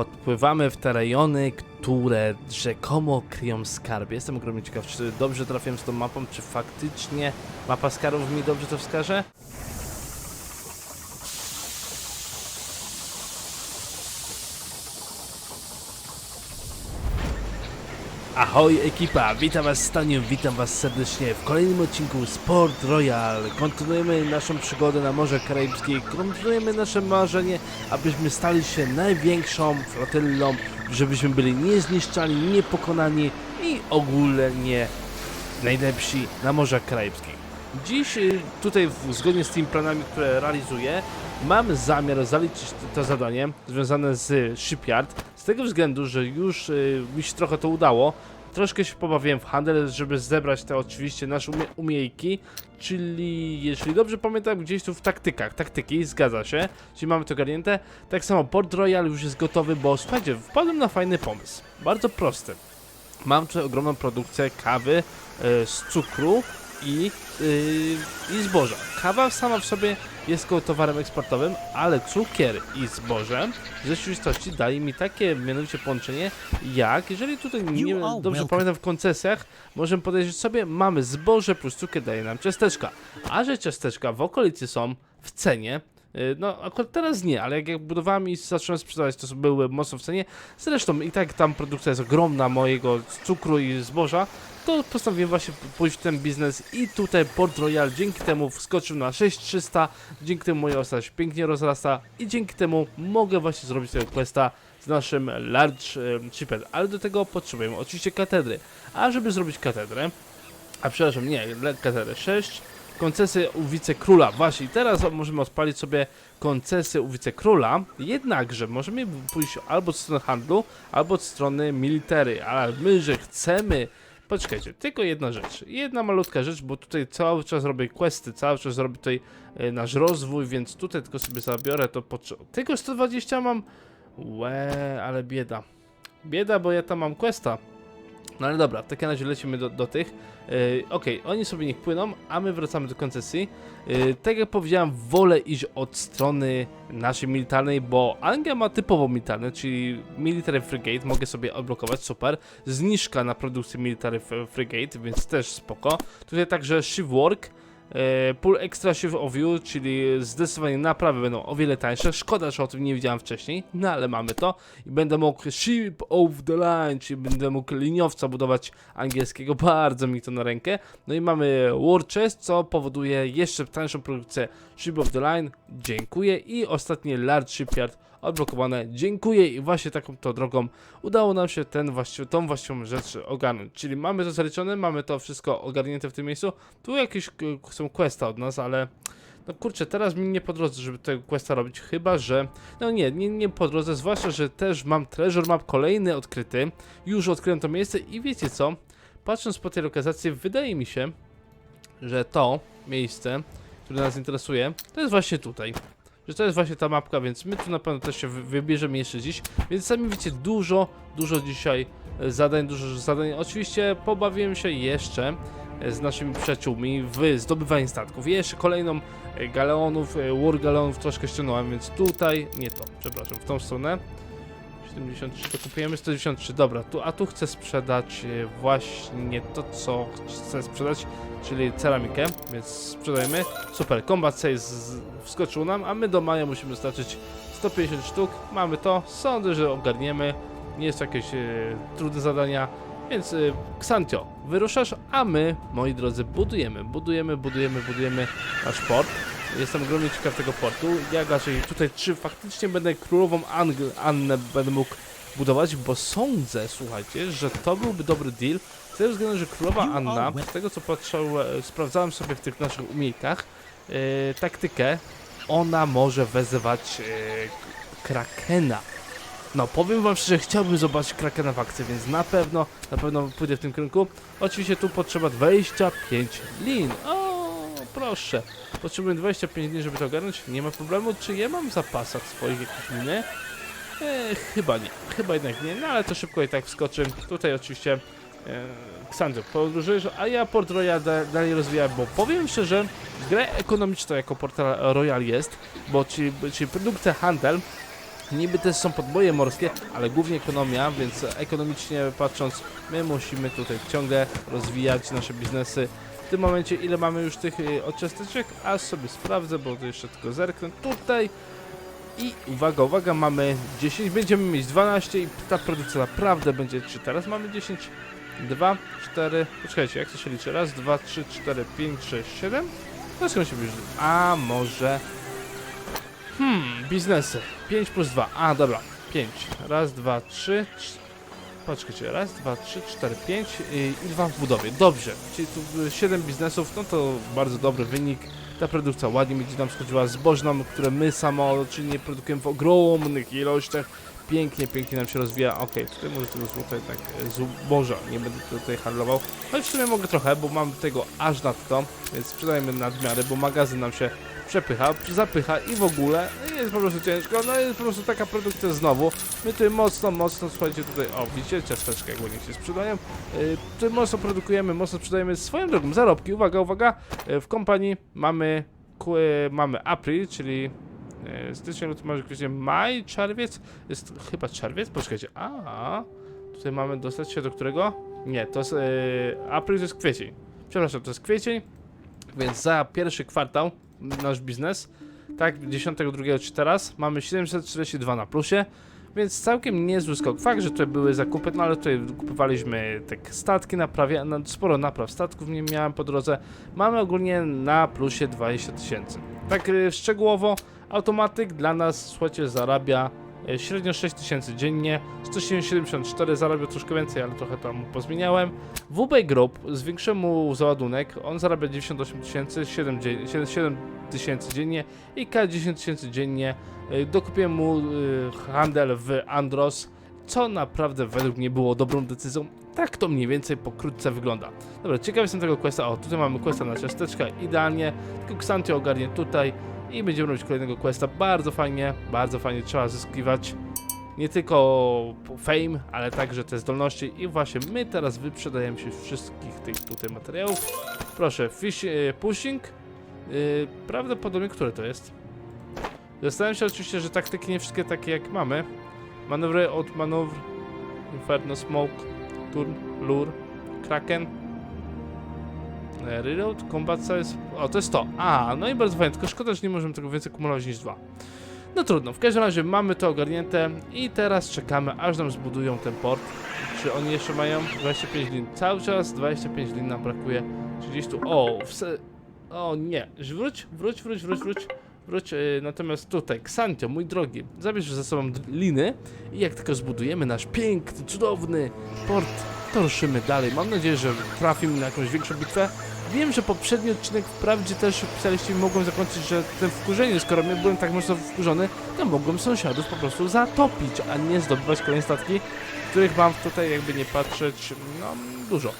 Podpływamy w te rejony, które rzekomo kryją skarby. Jestem ogromnie ciekaw, czy dobrze trafiłem z tą mapą, czy faktycznie mapa skarbów mi dobrze to wskaże? Ahoj ekipa, witam was Staniu, witam was serdecznie w kolejnym odcinku Sport Royal. Kontynuujemy naszą przygodę na Morze Karaibskie, kontynuujemy nasze marzenie, abyśmy stali się największą flotylą, żebyśmy byli niezniszczalni, niepokonani i ogólnie najlepsi na Morzach Karaibskich. Dziś y, tutaj zgodnie z tymi planami, które realizuję, mam zamiar zaliczyć to zadanie związane z Shipyard, z tego względu, że już y, mi się trochę to udało. Troszkę się pobawiłem w handel, żeby zebrać te oczywiście nasze umie umiejki, czyli jeśli dobrze pamiętam, gdzieś tu w taktykach, taktyki, zgadza się, czyli mamy to ogarnięte. Tak samo Port Royal już jest gotowy, bo słuchajcie, wpadłem na fajny pomysł, bardzo prosty. Mam tutaj ogromną produkcję kawy e, z cukru i, yy, i zboża. Kawa sama w sobie jest koło towarem eksportowym, ale cukier i zboże w rzeczywistości daje mi takie mianowicie połączenie, jak jeżeli tutaj nie, dobrze pamiętam w koncesjach, możemy podejrzeć sobie, mamy zboże plus cukier daje nam ciasteczka, a że ciasteczka w okolicy są w cenie, yy, no akurat teraz nie, ale jak, jak budowałem i zacząłem sprzedawać, to były mocno w cenie, Zresztą i tak tam produkcja jest ogromna mojego cukru i zboża, to postanowiłem właśnie pójść w ten biznes i tutaj Port Royal dzięki temu wskoczył na 6300, dzięki temu moja osa się pięknie rozrasta i dzięki temu mogę właśnie zrobić tego questa z naszym Large em, Shipper, ale do tego potrzebujemy oczywiście katedry, a żeby zrobić katedrę, a przepraszam, nie, katedrę 6, koncesy u wicekróla, właśnie teraz możemy odpalić sobie koncesy u wicekróla, jednakże możemy pójść albo od strony handlu, albo od strony military, ale my, że chcemy Poczekajcie, tylko jedna rzecz. Jedna malutka rzecz, bo tutaj cały czas robię questy, cały czas robię tutaj e, nasz rozwój, więc tutaj tylko sobie zabiorę to po... Tylko 120 mam? Łe, ale bieda. Bieda, bo ja tam mam questa. No ale dobra, w takim razie lecimy do, do tych. Yy, Okej, oni sobie niech płyną, a my wracamy do koncesji. Yy, tak jak powiedziałem, wolę iść od strony naszej militarnej, bo Anglia ma typowo militarne, czyli Military Frigate, mogę sobie odblokować, super. Zniżka na produkcję Military Frigate, więc też spoko. Tutaj także Shift Work. E, Pull Extra Shift of View, czyli zdecydowanie naprawy będą o wiele tańsze. Szkoda, że o tym nie wiedziałem wcześniej, no ale mamy to. I będę mógł Ship of the Line, czyli będę mógł liniowca budować angielskiego, bardzo mi to na rękę. No i mamy War Chest, co powoduje jeszcze tańszą produkcję Ship of the Line. Dziękuję. I ostatnie Large Shipyard odblokowane. Dziękuję i właśnie taką to drogą udało nam się ten właści- tą właściwą rzecz ogarnąć. Czyli mamy to zaliczone, mamy to wszystko ogarnięte w tym miejscu. Tu jakieś są questa od nas, ale no kurczę, teraz mi nie po drodze, żeby tego questa robić, chyba że, no nie, nie, nie po drodze, zwłaszcza, że też mam treasure map kolejny odkryty, już odkryłem to miejsce i wiecie co, patrząc po tej lokalizacji, wydaje mi się, że to miejsce, które nas interesuje, to jest właśnie tutaj. Że to jest właśnie ta mapka, więc my tu na pewno też się wy- wybierzemy jeszcze dziś. Więc sami widzicie, dużo, dużo dzisiaj e, zadań, dużo zadań. Oczywiście pobawiłem się jeszcze e, z naszymi przyjaciółmi w zdobywanie statków. I jeszcze kolejną e, galeonów, war galeonów troszkę ściągnąłem, więc tutaj, nie to, przepraszam, w tą stronę. 73 to kupujemy 193, dobra, tu, a tu chcę sprzedać właśnie to, co chcę sprzedać, czyli ceramikę, więc sprzedajemy. Super, save z- wskoczył nam, a my do maja musimy dostarczyć 150 sztuk. Mamy to, sądzę, że ogarniemy. Nie jest to jakieś e, trudne zadania, więc e, Xantio, wyruszasz, a my, moi drodzy, budujemy, budujemy, budujemy, budujemy nasz port. Jestem ogromnie ciekaw tego portu. Ja raczej tutaj, czy faktycznie będę królową Angl Annę będę mógł budować, bo sądzę, słuchajcie, że to byłby dobry deal. Z tego względu, że królowa Anna, z tego co patrzał, e, sprawdzałem sobie w tych naszych umiejkach, e, taktykę, ona może wezywać e, Krakena. No, powiem wam szczerze, chciałbym zobaczyć Krakena w akcji, więc na pewno, na pewno pójdę w tym kierunku. Oczywiście tu potrzeba 25 lin. O, proszę. Potrzebuję 25 dni, żeby to ogarnąć. Nie ma problemu. Czy ja mam w zapasach swoich jakieś liny? E, chyba nie. Chyba jednak nie. No ale to szybko i tak wskoczy. Tutaj oczywiście e, Ksandro podróżujesz, a ja Port Royal da, dalej rozwijam, bo powiem szczerze, grę ekonomiczną jako Port Royal jest, bo czyli, czyli produkcja handel Niby też są podboje morskie, ale głównie ekonomia, więc ekonomicznie patrząc, my musimy tutaj ciągle rozwijać nasze biznesy. W tym momencie ile mamy już tych y, odczesteczek? Aż sobie sprawdzę, bo to jeszcze tylko zerknę tutaj. I uwaga, uwaga, mamy 10, będziemy mieć 12 i ta produkcja naprawdę będzie, czy teraz mamy 10? 2, 4, poczekajcie, jak to się liczy? Raz, 2, 3, 4, 5, 6, 7? To skąd się bierze? A może... Hmm, biznesy. 5 plus 2. A, dobra. 5. Raz, dwa, trzy. cz- Poczekajcie. Raz, dwa, trzy, cztery, pięć i, i dwa w budowie. Dobrze. Czyli tu 7 biznesów, no to bardzo dobry wynik. Ta produkcja ładnie będzie nam schodziła zbożną, które my samoczynnie produkujemy w ogromnych ilościach. Pięknie, pięknie nam się rozwija. Okej, tutaj może tego złota tak e, zboża. Nie będę tutaj handlował. Choć w sumie mogę trochę, bo mam tego aż nadto, więc sprzedajmy nadmiary, bo magazyn nam się przepycha, zapycha i w ogóle jest po prostu ciężko, no jest po prostu taka produkcja znowu. My tutaj mocno, mocno, słuchajcie tutaj, o widzicie, ciasteczka ładnie się sprzedają. Yy, tutaj mocno produkujemy, mocno sprzedajemy swoją drogą zarobki, uwaga, uwaga, yy, w kompanii mamy, yy, mamy April, czyli styczeń, luty, marzec, kwiecień, maj, czerwiec, jest chyba czerwiec, poczekajcie, a tutaj mamy dostać się do którego? Nie, to jest, yy, April to jest kwiecień, przepraszam, to jest kwiecień, więc za pierwszy kwartał nasz biznes, tak, 10.2 czy teraz, mamy 742 na plusie, więc całkiem niezły skok. Fakt, że tutaj były zakupy, no ale tutaj kupowaliśmy tak statki, naprawia, no, sporo napraw statków nie miałem po drodze. Mamy ogólnie na plusie 20 tysięcy. Tak y, szczegółowo, automatyk dla nas, słuchajcie, zarabia y, średnio 6 tysięcy dziennie, 174 zarabia troszkę więcej, ale trochę tam pozmieniałem. WB Group, zwiększyłem mu załadunek, on zarabia 98 tysięcy, 7 dzie- 7 7 tysięcy dziennie i K 10 tysięcy dziennie. Y, Dokupiłem mu y, handel w Andros, co naprawdę według mnie było dobrą decyzją. Tak to mniej więcej pokrótce wygląda. Dobra, ciekawy jestem tego questa. O, tutaj mamy questa na ciasteczka, idealnie. Tylko Xantio ogarnie tutaj i będziemy robić kolejnego questa. Bardzo fajnie, bardzo fajnie trzeba zyskiwać nie tylko fame, ale także te zdolności i właśnie my teraz wyprzedajemy się wszystkich tych tutaj materiałów. Proszę, fish, e, pushing, e, prawdopodobnie które to jest? Zastanawiam się oczywiście, że taktyki nie wszystkie takie jak mamy. Manewry od manewr, Inferno, Smoke, Turn, Lure, Kraken, Reload, Combat Size, o to jest to, a no i bardzo fajnie, tylko szkoda, że nie możemy tego więcej kumulować niż dwa. No trudno, w każdym razie mamy to ogarnięte i teraz czekamy aż nam zbudują ten port. Czy oni jeszcze mają 25 lin? Cały czas 25 lin nam brakuje. Czy gdzieś tu, o, w se... o nie, wróć, wróć, wróć, wróć, wróć. Wróć, yy, natomiast tutaj, Xantio, mój drogi, zabierz ze sobą liny i jak tylko zbudujemy nasz piękny, cudowny port, to ruszymy dalej. Mam nadzieję, że trafimy na jakąś większą bitwę. Wiem, że poprzedni odcinek wprawdzie też pisaliście mogłem zakończyć, że ten wkurzenie, skoro ja byłem tak mocno wkurzony, to mogłem sąsiadów po prostu zatopić, a nie zdobywać kolejne statki, których mam tutaj jakby nie patrzeć, no dużo.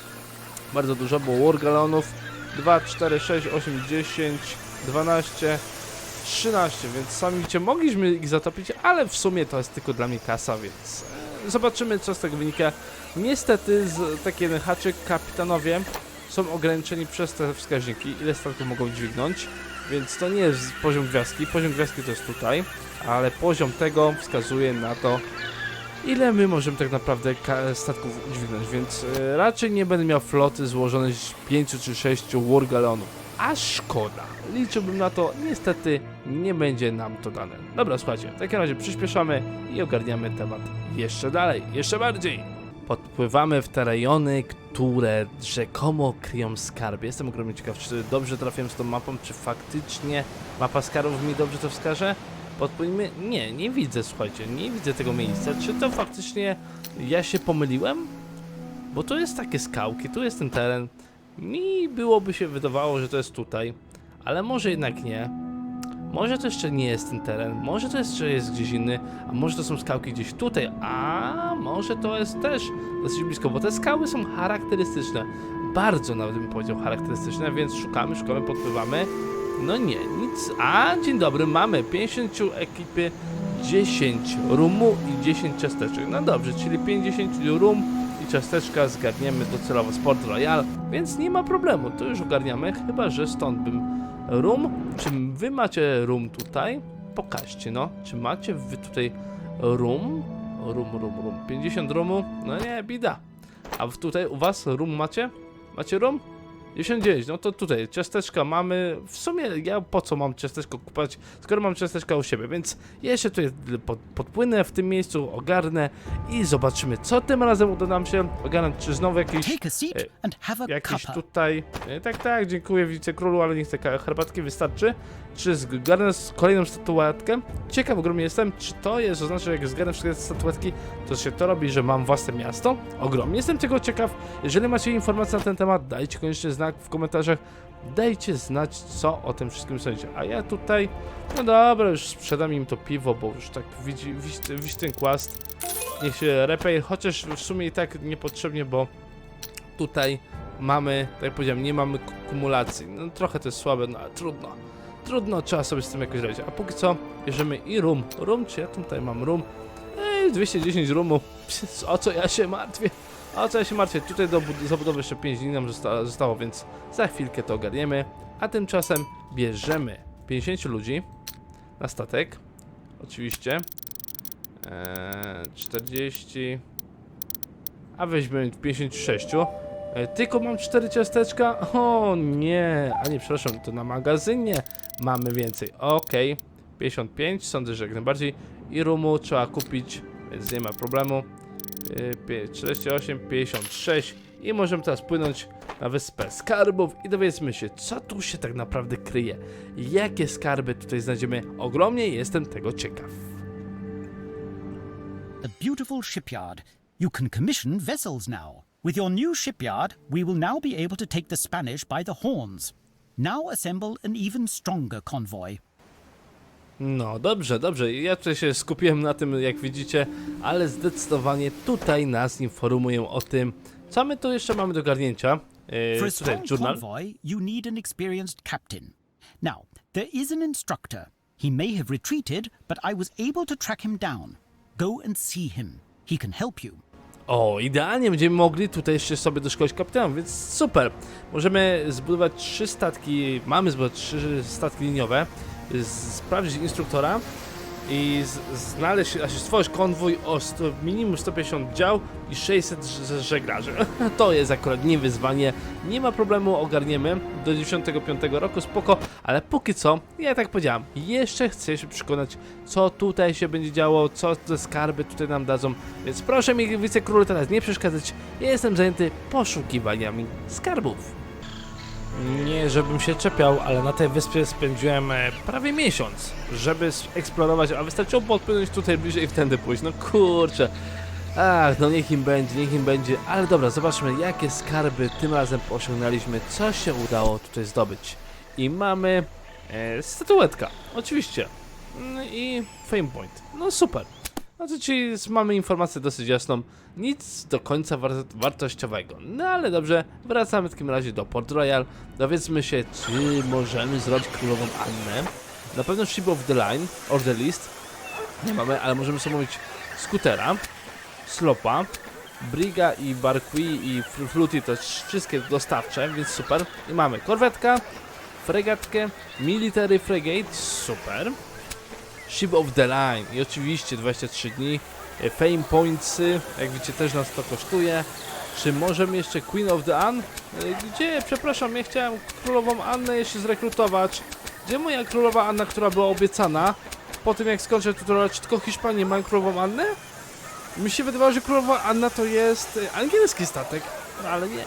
Bardzo dużo, bo Wargalonów 2, 4, 6, 8, 10, 12, 13, więc sami widzicie, mogliśmy ich zatopić, ale w sumie to jest tylko dla mnie kasa, więc e, zobaczymy co z tego wynika. Niestety, z, taki jeden haczyk, kapitanowie są ograniczeni przez te wskaźniki, ile statków mogą dźwignąć, więc to nie jest poziom gwiazdki, poziom gwiazdki to jest tutaj, ale poziom tego wskazuje na to, ile my możemy tak naprawdę statków dźwignąć, więc e, raczej nie będę miał floty złożonej z 5 czy 6 wargalonów. A szkoda. Liczyłbym na to, niestety nie będzie nam to dane. Dobra, słuchajcie, w takim razie przyspieszamy i ogarniamy temat jeszcze dalej, jeszcze bardziej. Podpływamy w te rejony, które rzekomo kryją skarby. Jestem ogromnie ciekaw, czy dobrze trafiłem z tą mapą, czy faktycznie mapa skarbów mi dobrze to wskaże. Podpłyńmy. Nie, nie widzę, słuchajcie, nie widzę tego miejsca. Czy to faktycznie ja się pomyliłem? Bo tu jest takie skałki, tu jest ten teren. Mi byłoby się wydawało, że to jest tutaj, ale może jednak nie. Może to jeszcze nie jest ten teren, może to jeszcze jest gdzieś inny, a może to są skałki gdzieś tutaj, a może to jest też dosyć blisko, bo te skały są charakterystyczne. Bardzo nawet bym powiedział charakterystyczne, więc szukamy, szukamy, podpływamy. No nie, nic. A, dzień dobry, mamy 50 ekipy, 10 rumu i 10 ciasteczek. No dobrze, czyli 50 rum i ciasteczka zgarniemy docelowo Sport Royal, więc nie ma problemu, to już ogarniamy, chyba że stąd bym rum. Czy wy macie rum tutaj? Pokażcie no, czy macie wy tutaj rum. Rum, rum, rum. 50 rumu. No nie, bida. A tutaj u was rum macie? Macie rum? 99, no to tutaj ciasteczka mamy. W sumie ja po co mam ciasteczko kupować, skoro mam ciasteczka u siebie, więc ja jeszcze tutaj pod, podpłynę w tym miejscu, ogarnę i zobaczymy, co tym razem uda nam się ogarnąć. Czy znowu jakiś e, Jakiś tutaj. e, Tak, tak, dziękuję wicekrólu, ale niech taka herbatki wystarczy. Czy zgarnę z kolejną statuetkę? Ciekaw ogromnie jestem, czy to jest, to znaczy, jak zgarnę wszystkie statuetki, to się to robi, że mam własne miasto? Ogromnie jestem tego ciekaw. Jeżeli macie informacje na ten temat, dajcie koniecznie znak w komentarzach. Dajcie znać, co o tym wszystkim sądzicie. A ja tutaj, no dobra, już sprzedam im to piwo, bo już tak widzi, widzi, widzi ten kłast. Niech się repej, chociaż w sumie i tak niepotrzebnie, bo tutaj mamy, tak jak powiedziałem, nie mamy ku- kumulacji. No trochę to jest słabe, no ale trudno. Trudno, trzeba sobie z tym jakoś radzić. A póki co, bierzemy i rum. Rum, czy ja tutaj mam rum? Ej, 210 rumu. O co ja się martwię? Co ja się martwię? Tutaj do bud- zabudowy jeszcze 5 dni nam zosta zostało, więc za chwilkę to ogarniemy. A tymczasem bierzemy 50 ludzi na statek. Oczywiście. Eee, 40. A weźmy 56. E, Tylko mam 4 ciasteczka? O nie, a nie, przepraszam, to na magazynie mamy więcej. Okej, 55, sądzę, że jak najbardziej. I rumu trzeba kupić, więc nie ma problemu. E, pie- 48, 56 i możemy teraz płynąć na wyspę skarbów i dowiedzmy się, co tu się tak naprawdę kryje. Jakie skarby tutaj znajdziemy? Ogromnie jestem tego ciekaw. The beautiful shipyard. You can commission vessels now. With your new shipyard, we will now be able to take the Spanish by the horns. Now assemble an even stronger convoy. No dobrze, dobrze. Ja tutaj się skupiłem na tym, jak widzicie, ale zdecydowanie tutaj nas informują o tym, co my tu jeszcze mamy do garnięcia. Yy, tutaj journal. convoy, you need an experienced captain. Now, there is an instructor. He may have retreated, but I was able to track him down. Go and see him. He can help you. O, idealnie będziemy mogli tutaj jeszcze sobie doszkolić kapitanów, więc super. Możemy zbudować trzy statki, mamy zbudować trzy statki liniowe, sprawdzić instruktora i znaleźć, się stworzyć konwój o 100, minimum 150 dział i 600 ż- żeglarzy. To jest akurat nie wyzwanie, nie ma problemu, ogarniemy do 95 roku, spoko, ale póki co, ja tak powiedziałem, jeszcze chcę się przekonać, co tutaj się będzie działo, co te skarby tutaj nam dadzą, więc proszę mi wicekrólu teraz nie przeszkadzać, ja jestem zajęty poszukiwaniami skarbów. Nie, żebym się czepiał, ale na tej wyspie spędziłem e, prawie miesiąc, żeby eksplorować, a wystarczyło podpłynąć tutaj bliżej i wtedy pójść. No kurczę. Ach, no niech im będzie, niech im będzie. Ale dobra, zobaczmy, jakie skarby tym razem osiągnęliśmy, co się udało tutaj zdobyć. I mamy e, statuetka, oczywiście. Mm, I fame point. No super. Znaczy, mamy informację dosyć jasną. Nic do końca war wartościowego. No ale dobrze, wracamy w takim razie do Port Royal. Dowiedzmy się, czy możemy zrobić królową Annę. Na pewno Ship of the Line, or the List. Nie mamy, ale możemy sobie mówić Scootera, Slopa, Briga i Barqui i Fluty to wszystkie dostawcze, więc super. I mamy korwetka, fregatkę, Military Frigate, super. Ship of the Line i oczywiście 23 dni. Fame Pointsy, jak widzicie też nas to kosztuje. Czy możemy jeszcze Queen of the Anne? E, Gdzie? Przepraszam, ja chciałem królową Annę jeszcze zrekrutować. Gdzie moja królowa Anna, która była obiecana? Po tym jak skończę tutorial, czy tylko Hiszpanii mają królową Annę? Mi się wydawało, że królowa Anna to jest e, angielski statek, no ale nie.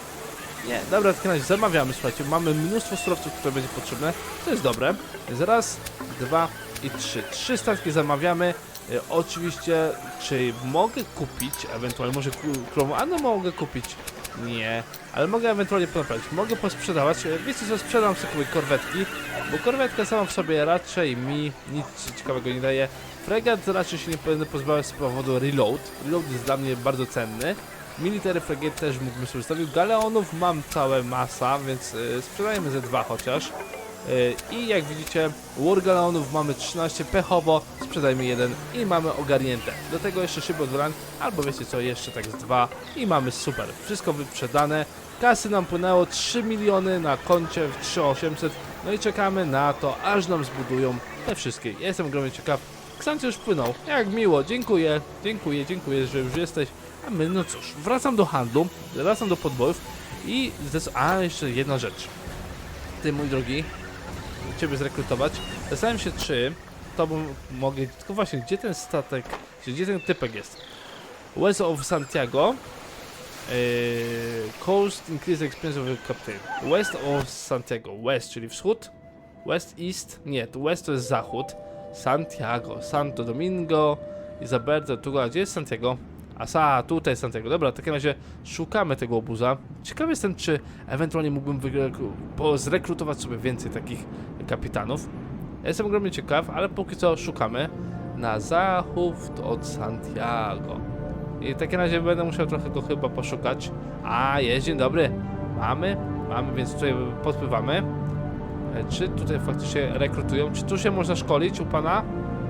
Nie, dobra, w takim razie zamawiamy, słuchajcie, mamy mnóstwo surowców, które będzie potrzebne, to jest dobre. Więc raz, dwa i trzy. Trzy statki zamawiamy. E, oczywiście, czy mogę kupić, ewentualnie może kró- królową Annę mogę kupić? Nie, ale mogę ewentualnie ponaprawić. Mogę posprzedawać. E, Wiecie co, sprzedam sobie korwetki, bo korwetka sama w sobie raczej mi nic ciekawego nie daje. Fregat raczej się nie będę pozbawiać z powodu reload. Reload jest dla mnie bardzo cenny. Military Frigate też mógłbym sobie zostawić. Galeonów mam całe masa, więc y, sprzedajemy ze dwa chociaż. Y, I jak widzicie, War Galeonów mamy 13 pechowo, sprzedajmy jeden i mamy ogarnięte. Do tego jeszcze szybko odwran, albo wiecie co, jeszcze tak z dwa i mamy super. Wszystko wyprzedane. Kasy nam płynęło 3 miliony na koncie w 3800. No i czekamy na to, aż nam zbudują te wszystkie. Jestem ogromnie ciekaw, Ksancie już wpłynął. Jak miło, dziękuję, dziękuję, dziękuję, że już jesteś. A my, no cóż, wracam do handlu, wracam do podbojów i. A, jeszcze jedna rzecz. Ty, mój drogi, ciebie zrekrutować. Zastanawiam się, czy to bym mogę... Tylko właśnie, gdzie ten statek, gdzie ten typek jest? West of Santiago. Yy, coast increase expense of captain. West of Santiago. West, czyli wschód. West, east. Nie, to west to jest zachód. Santiago, Santo Domingo, Isabel, tu, a gdzie jest Santiago? Asa, tutaj jest Santiago. Dobra, w takim razie szukamy tego obuza. Ciekawy jestem, czy ewentualnie mógłbym zrekrutować sobie więcej takich kapitanów. Jestem ogromnie ciekaw, ale póki co szukamy na zachód od Santiago. I w takim razie będę musiał trochę go chyba poszukać. A, jest, dzień dobry. Mamy, mamy, więc tutaj podpływamy. E, Czy tutaj faktycznie rekrutują? Czy tu się można szkolić u pana?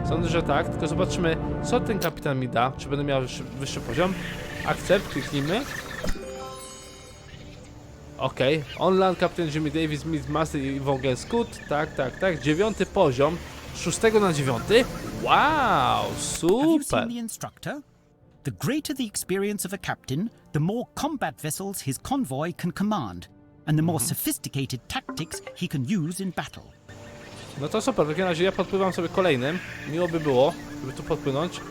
Sądzę, że tak, tylko zobaczymy, co ten kapitan mi da. Czy będę miał wyższy, wyższy poziom? Akcept, kliknijmy. Okej, online Captain Jimmy Davis, Meet Master i Wogen Scoot. Tak, tak, tak. Dziewiąty poziom. Z szóstego na dziewiąty. Wow, Have you super. seen the instructor? The greater the experience of a captain, the more combat vessels his convoy can command, and the more sophisticated tactics he can use in battle. No to super, w takim razie ja podpływam sobie kolejnym. Miło by było, żeby tu podpłynąć.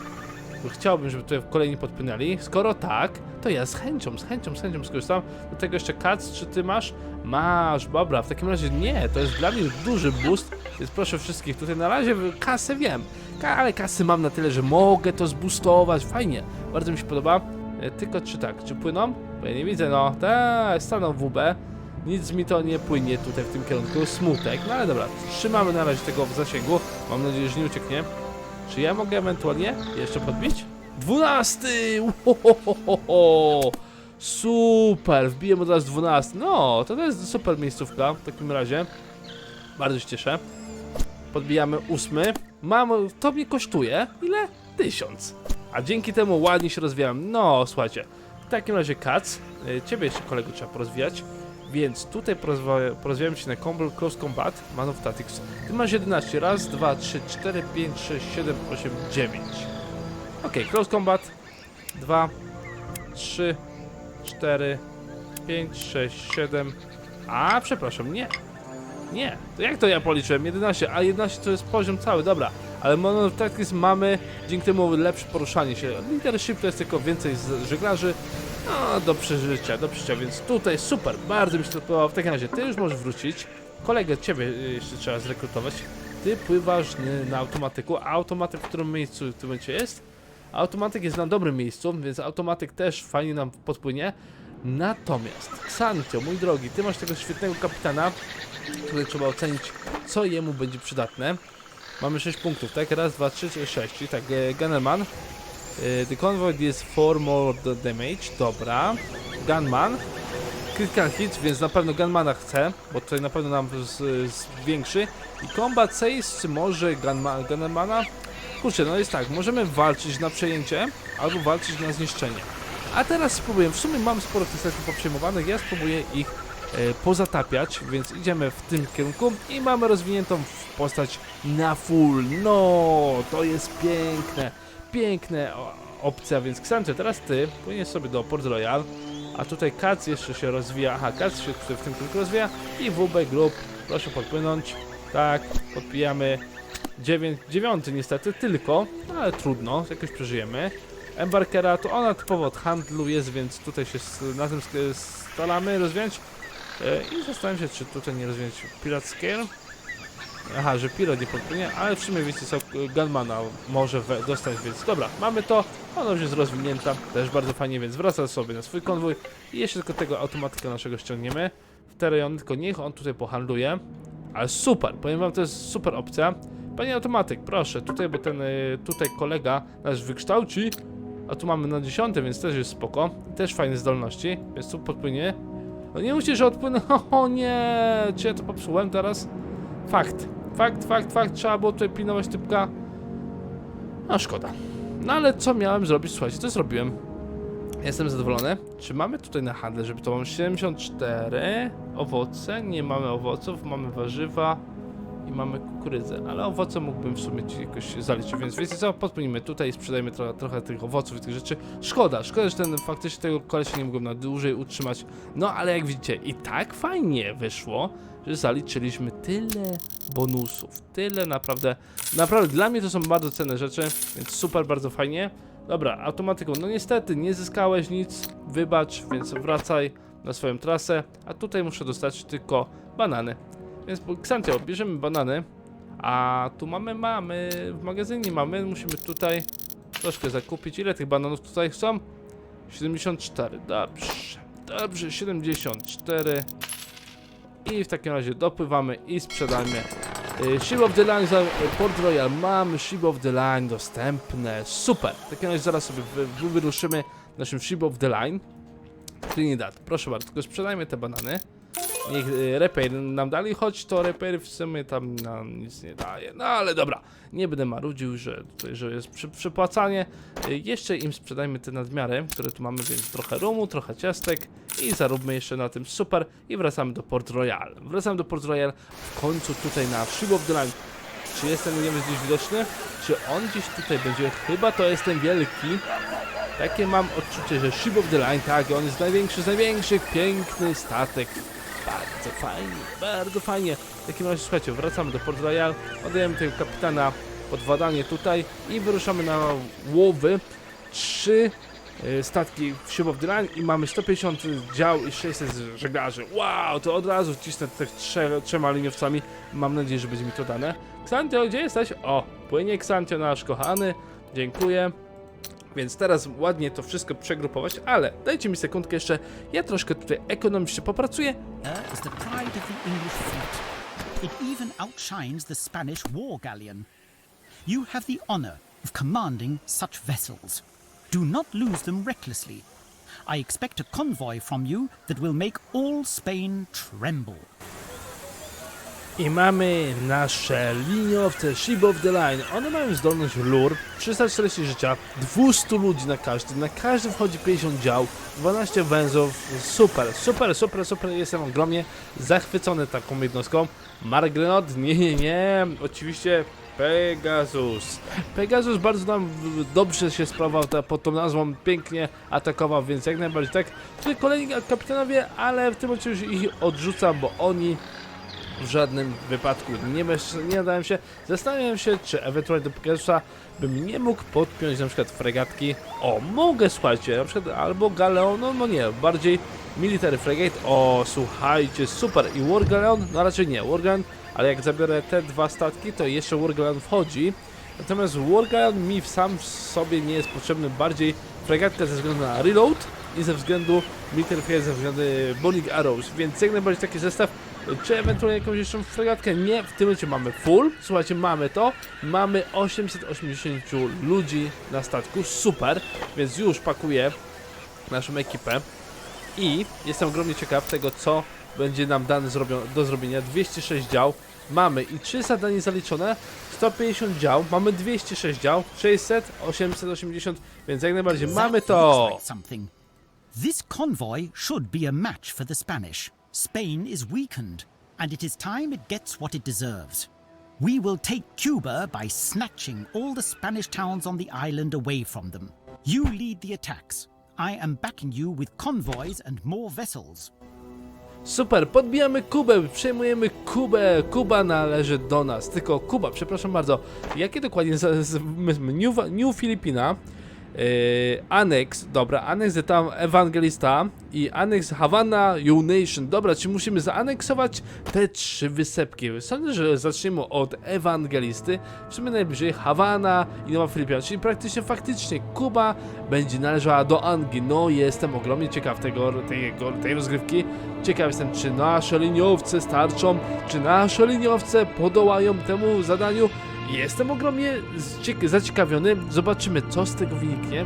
Chciałbym, żeby tutaj kolejni podpłynęli. Skoro tak, to ja z chęcią, z chęcią, z chęcią skorzystam. Do tego jeszcze kac, czy ty masz? Masz, dobra, w takim razie nie, to jest dla mnie duży boost, więc proszę wszystkich, tutaj na razie kasę wiem, ale kasy mam na tyle, że mogę to zboostować, fajnie, bardzo mi się podoba. E, Tylko czy tak, czy płyną? Bo ja nie widzę, no, tak, staną w UB. Nic mi to nie płynie tutaj w tym kierunku, smutek, no ale dobra, trzymamy na razie tego w zasięgu, mam nadzieję, że nie ucieknie. Czy ja mogę ewentualnie jeszcze podbić? Dwunasty! Super! Wbiłem od razu 12. No, to, to jest super miejscówka w takim razie. Bardzo się cieszę. Podbijamy ósmy. Mam, to mnie kosztuje ile? Tysiąc. A dzięki temu ładnie się rozwijam. No, słuchajcie. W takim razie Kac, y, ciebie jeszcze kolego trzeba porozwijać. Więc tutaj porozwijamy się na Combo Close Combat, Man of Tactics. Ty masz 11. Raz, dwa, trzy, cztery, pięć, sześć, siedem, osiem, dziewięć. Okej, Close Combat. Dwa, trzy, cztery, pięć, sześć, siedem. A, przepraszam, nie. Nie, to jak to ja policzyłem? 11, a 11 to jest poziom cały, dobra. Ale Man of Tactics mamy dzięki temu lepsze poruszanie się. Leadership to jest tylko więcej żeglarzy. No, do przeżycia, do przeżycia, więc tutaj super, bardzo mi się to podobało. W takim razie, ty już możesz wrócić. Kolegę, ciebie y, jeszcze trzeba zrekrutować. Ty pływasz na automatyku, a automatyk w którym miejscu w tym momencie jest? Automatyk jest na dobrym miejscu, więc automatyk też fajnie nam podpłynie. Natomiast, Xantio, mój drogi, ty masz tego świetnego kapitana, tutaj trzeba ocenić, co jemu będzie przydatne. Mamy 6 punktów, tak? Raz, dwa, trzy, sześć. Czyli tak, e, Gunnerman. E, The convoy is 4 more damage, dobra. Gunman. Critical hit, więc na pewno Gunmana chcę, bo tutaj na pewno nam zwiększy. I Combat Saves, czy może Gunma, Gunnermana? Kurczę, no jest tak, możemy walczyć na przejęcie, albo walczyć na zniszczenie. A teraz spróbuję, w sumie mam sporo tych statków poprzejmowanych, ja spróbuję ich e, pozatapiać, więc idziemy w tym kierunku i mamy rozwiniętą postać na full. No, to jest piękne, piękne opcja, więc Xancio, teraz ty płyniesz sobie do Port Royal, a tutaj Kac jeszcze się rozwija, aha, Kac się w tym kierunku rozwija i WB Group, proszę podpłynąć, tak, podpijamy, Dziewię- dziewiąty niestety tylko, ale trudno, jakoś przeżyjemy. Embarkera to ona typowo od handlu jest, więc tutaj się na tym staramy rozwiązać. E, I zastanawiam się, czy tutaj nie rozwiązać Pirate Scale. Aha, że Pirate nie podpłynie, ale w sumie wiecie co, Gunmana może dostać, więc dobra, mamy to. Ona już jest rozwinięta, też bardzo fajnie, więc wraca sobie na swój konwój. I jeszcze tylko tego automatyka naszego ściągniemy w te rejony, tylko niech on tutaj pohandluje. Ale super, powiem wam, to jest super opcja. Panie automatyk, proszę, tutaj, bo ten y, tutaj kolega nasz wykształci, a tu mamy na 10, więc też jest spoko. Też fajne zdolności, więc tu podpłynie. No nie musisz, że odpłynę. O nie, czy ja to popsułem teraz? Fakt, fakt, fakt, fakt, trzeba było tutaj pilnować typka. A szkoda. No ale co miałem zrobić? Słuchajcie, to zrobiłem. Jestem zadowolony. Czy mamy tutaj na handel, żeby to mam 74 owoce? Nie mamy owoców, mamy warzywa mamy kukurydzę, ale owoce mógłbym w sumie ci jakoś zaliczyć, więc wiecie co, podpłynimy tutaj i sprzedajmy trochę, trochę tych owoców i tych rzeczy. Szkoda, szkoda, że ten faktycznie tego kolesia nie mogłem na dłużej utrzymać, no ale jak widzicie, i tak fajnie wyszło, że zaliczyliśmy tyle bonusów, tyle naprawdę, naprawdę dla mnie to są bardzo cenne rzeczy, więc super, bardzo fajnie. Dobra, automatyką, no niestety nie zyskałeś nic, wybacz, więc wracaj na swoją trasę, a tutaj muszę dostać tylko banany. Więc Ksantio, bierzemy banany, a tu mamy, mamy, w magazynie mamy, musimy tutaj troszkę zakupić. Ile tych bananów tutaj są? 74, dobrze, dobrze, 74. I w takim razie dopływamy i sprzedajmy. Y, Ship of the Line Port Royal. Mamy Ship of the Line dostępne. Super. W takim razie zaraz sobie wy, wyruszymy naszym Ship of the Line. Trinidad. Proszę bardzo, tylko sprzedajmy te banany. Niech y, repair nam dali, choć to repair w sumie tam nam nic nie daje. No ale dobra, nie będę marudził, że tutaj że jest przy, przypłacanie. Y, jeszcze im sprzedajmy te nadmiary, które tu mamy, więc trochę rumu, trochę ciastek i zaróbmy jeszcze na tym super i wracamy do Port Royal. Wracamy do Port Royal w końcu tutaj na Ship of the Line. Czy jest ten Williams gdzieś widoczny? Czy on gdzieś tutaj będzie? Chyba to jest ten wielki. Takie mam odczucie, że Ship of the Line, tak, on jest największy z największych, piękny statek. Bardzo fajnie, bardzo fajnie. W takim razie słuchajcie, wracamy do Port Royal, oddajemy tego kapitana pod wadanie tutaj i wyruszamy na łowy. Trzy y, statki w Ship of the Line i mamy 150 dział i 600 żeglarzy. Wow, to od razu wcisnę tych trze, trzema liniowcami. Mam nadzieję, że będzie mi to dane. Ksantio, gdzie jesteś? O, płynie Ksantio, nasz kochany. Dziękuję. Więc teraz ładnie to wszystko przegrupować, ale dajcie mi sekundkę jeszcze. Ja troszkę tutaj ekonomicznie popracuję. Is the pride of the English fleet. It even outshines the Spanish war galleon. You have the honor of commanding such vessels. Do not lose them recklessly. I expect a convoy from you that will make all Spain tremble. I mamy nasze liniowce Ship of the Line. One mają zdolność lure, 340 życia, 200 ludzi na każdy. Na każdy wchodzi 50 dział, 12 węzłów. Super, super, super, super. Jestem ogromnie zachwycony taką jednostką. Margrenot? Nie, nie, nie. Oczywiście Pegasus. Pegasus bardzo nam dobrze się sprawował ta, pod tą nazwą, pięknie atakował, więc jak najbardziej tak. Tutaj kolejni kapitanowie, ale w tym już ich odrzucam, bo oni w żadnym wypadku nie, nie nadałem się. Zastanawiam się, czy ewentualnie do Pegasusa bym nie mógł podpiąć na przykład fregatki. O, mogę, słuchajcie, na przykład albo Galeon, no, no nie, bardziej Military Frigate. O, słuchajcie, super. I War Galeon, no raczej nie, War Galeon, ale jak zabiorę te dwa statki, to jeszcze War Galeon wchodzi. Natomiast War Galeon mi sam w sobie nie jest potrzebny, bardziej fregatka ze względu na reload i ze względu Military Frigate ze względu Bowling Arrows, więc jak najbardziej taki zestaw czy ewentualnie jakąś jeszcze fregatkę? Nie, w tym momencie mamy full. Słuchajcie, mamy to. Mamy 880 ludzi na statku, super. Więc już pakuję naszą ekipę. I jestem ogromnie ciekaw tego, co będzie nam dane do zrobienia. 206 dział mamy i 3 zadanie zaliczone. 150 dział, mamy 206 dział, 600, 880, więc jak najbardziej mamy to. This convoy should be a match for the Spanish. Spain is weakened, and it is time it gets what it deserves. We will take Cuba by snatching all the Spanish towns on the island away from them. You lead the attacks. I am backing you with convoys and more vessels. Super, podbijamy Kubę, przejmujemy Kubę, Kuba należy do nas, tylko Kuba, przepraszam bardzo, jakie dokładnie z, z, my- New, New Filipina, yy, Annex, dobra, Annex tam Ewangelista i Annex Havana U Nation, dobra, czy musimy zaaneksować te trzy wysepki? Sądzę, że zaczniemy od Ewangelisty, w sumie najbliżej Havana i Nowa Filipina, czyli praktycznie faktycznie Kuba będzie należała do Anglii, no jestem ogromnie ciekaw tego, tego, tej rozgrywki, Ciekaw jestem, czy nasze liniowce starczą, czy nasze liniowce podołają temu zadaniu. Jestem ogromnie zaciekawiony. Zobaczymy, co z tego wyniknie.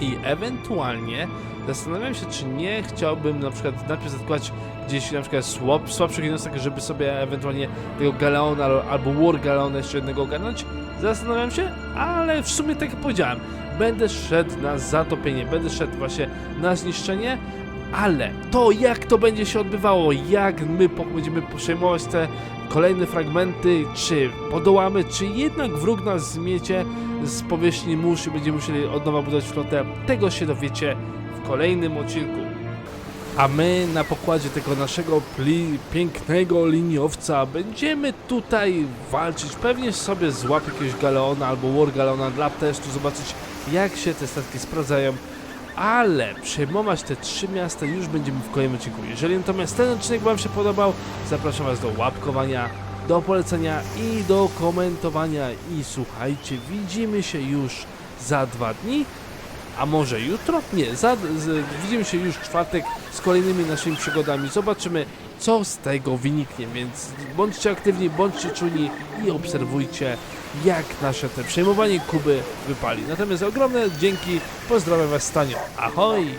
I ewentualnie zastanawiam się, czy nie chciałbym na przykład najpierw zaatakować gdzieś na przykład słab, słabszych jednostek, żeby sobie ewentualnie tego Galeona albo War Galeona jeszcze jednego ogarnąć. Zastanawiam się, ale w sumie tak jak powiedziałem, będę szedł na zatopienie, będę szedł właśnie na zniszczenie, Ale to jak to będzie się odbywało, jak my będziemy przejmować te kolejne fragmenty, czy podołamy, czy jednak wróg nas zmiecie z powierzchni mórz i będziemy musieli od nowa budować flotę, tego się dowiecie w kolejnym odcinku. A my na pokładzie tego naszego pięknego liniowca będziemy tutaj walczyć. Pewnie sobie złap jakiegoś galeona albo war galeona dla testu, zobaczyć jak się te statki sprawdzają. Ale przejmować te trzy miasta już będziemy w kolejnym odcinku. Jeżeli natomiast ten odcinek Wam się podobał, zapraszam Was do łapkowania, do polecenia i do komentowania. I słuchajcie, widzimy się już za dwa dni. A może jutro? Nie, za, z, widzimy się już w czwartek z kolejnymi naszymi przygodami. Zobaczymy, co z tego wyniknie, więc bądźcie aktywni, bądźcie czujni i obserwujcie, jak nasze te przejmowanie Kuby wypali. Natomiast ogromne dzięki, pozdrawiam Was Stanio. Ahoj!